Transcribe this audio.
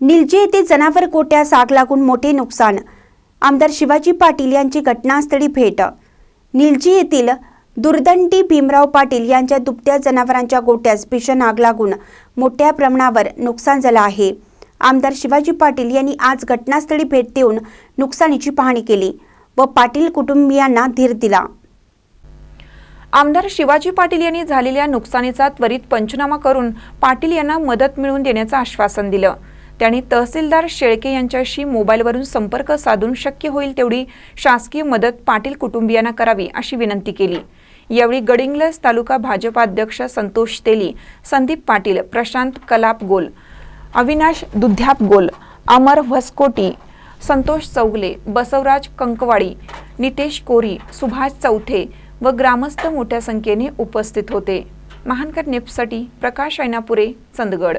निलजे येथे जनावर गोट्यास आग लागून मोठे नुकसान. आमदार शिवाजी पाटील यांची घटनास्थळी भेट. निलजी येथील दुर्दंडी भीमराव पाटील यांच्या दुभत्या जनावरांच्या गोट्यास भीषण आग लागून मोठ्या प्रमाणावर नुकसान झालं आहे. आमदार शिवाजी पाटील यांनी आज घटनास्थळी भेट देऊन नुकसानीची पाहणी केली व पाटील कुटुंबियांना धीर दिला. आमदार शिवाजी पाटील यांनी झालेल्या नुकसानीचा त्वरित पंचनामा करून पाटील यांना मदत मिळवून देण्याचं आश्वासन दिलं. त्यांनी तहसीलदार शेळके यांच्याशी मोबाईलवरून संपर्क साधून शक्य होईल तेवढी शासकीय मदत पाटील कुटुंबियांना करावी अशी विनंती केली. यावेळी गडिंग्लज तालुका भाजपा अध्यक्ष संतोष तेली संदीप पाटील प्रशांत कलाप गोल अविनाश दुध्याप गोल अमर व्हस्कोटी संतोष चौगले बसवराज कंकवाडी नितेश कोरी सुभाष चौथे व ग्रामस्थ मोठ्या संख्येने उपस्थित होते. महानकर नेपसाठी प्रकाश ऐनापुरे चंदगड.